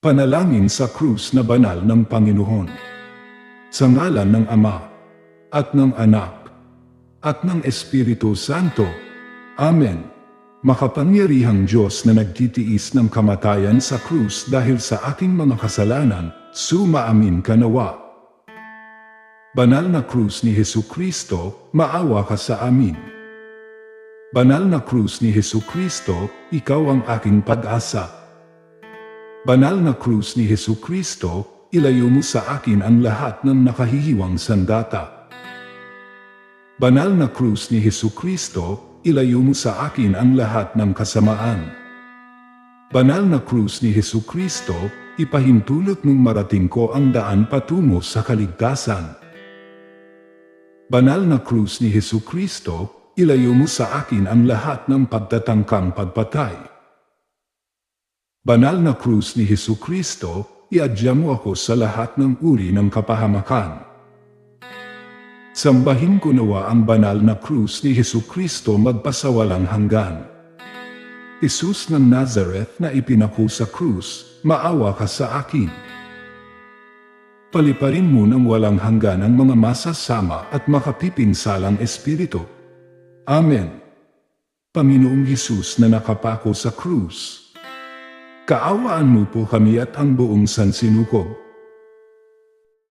Panalangin sa krus na banal ng Panginoon. Sa ngalan ng Ama, at ng Anak, at ng Espiritu Santo. Amen. Makapangyarihang Diyos na nagtitiis ng kamatayan sa krus dahil sa aking mga kasalanan, sumaamin ka nawa. Banal na krus ni Hesu Kristo, maawa ka sa amin. Banal na krus ni Hesu Kristo, ikaw ang aking pag-asa. Banal na krus ni Hesu Kristo, ilayo mo sa akin ang lahat ng nakahihiwang sandata. Banal na krus ni Hesu Kristo, ilayo mo sa akin ang lahat ng kasamaan. Banal na krus ni Hesu Kristo, ipahintulot mong marating ko ang daan patungo sa kaligtasan. Banal na krus ni Hesu Kristo, ilayo mo sa akin ang lahat ng pagtatangkang pagpatay. Banal na krus ni Hesu Kristo, iadya mo ako sa lahat ng uri ng kapahamakan. Sambahin ko nawa ang banal na krus ni Hesu Kristo magpasawalang hanggan. Jesus ng Nazareth na ipinako sa krus, maawa ka sa akin. Paliparin mo ng walang hanggan ang mga masasama at makapipinsalang espiritu. Amen. Panginoong Hesus na nakapako sa krus. Kaawaan mo po kami at ang buong sansinukob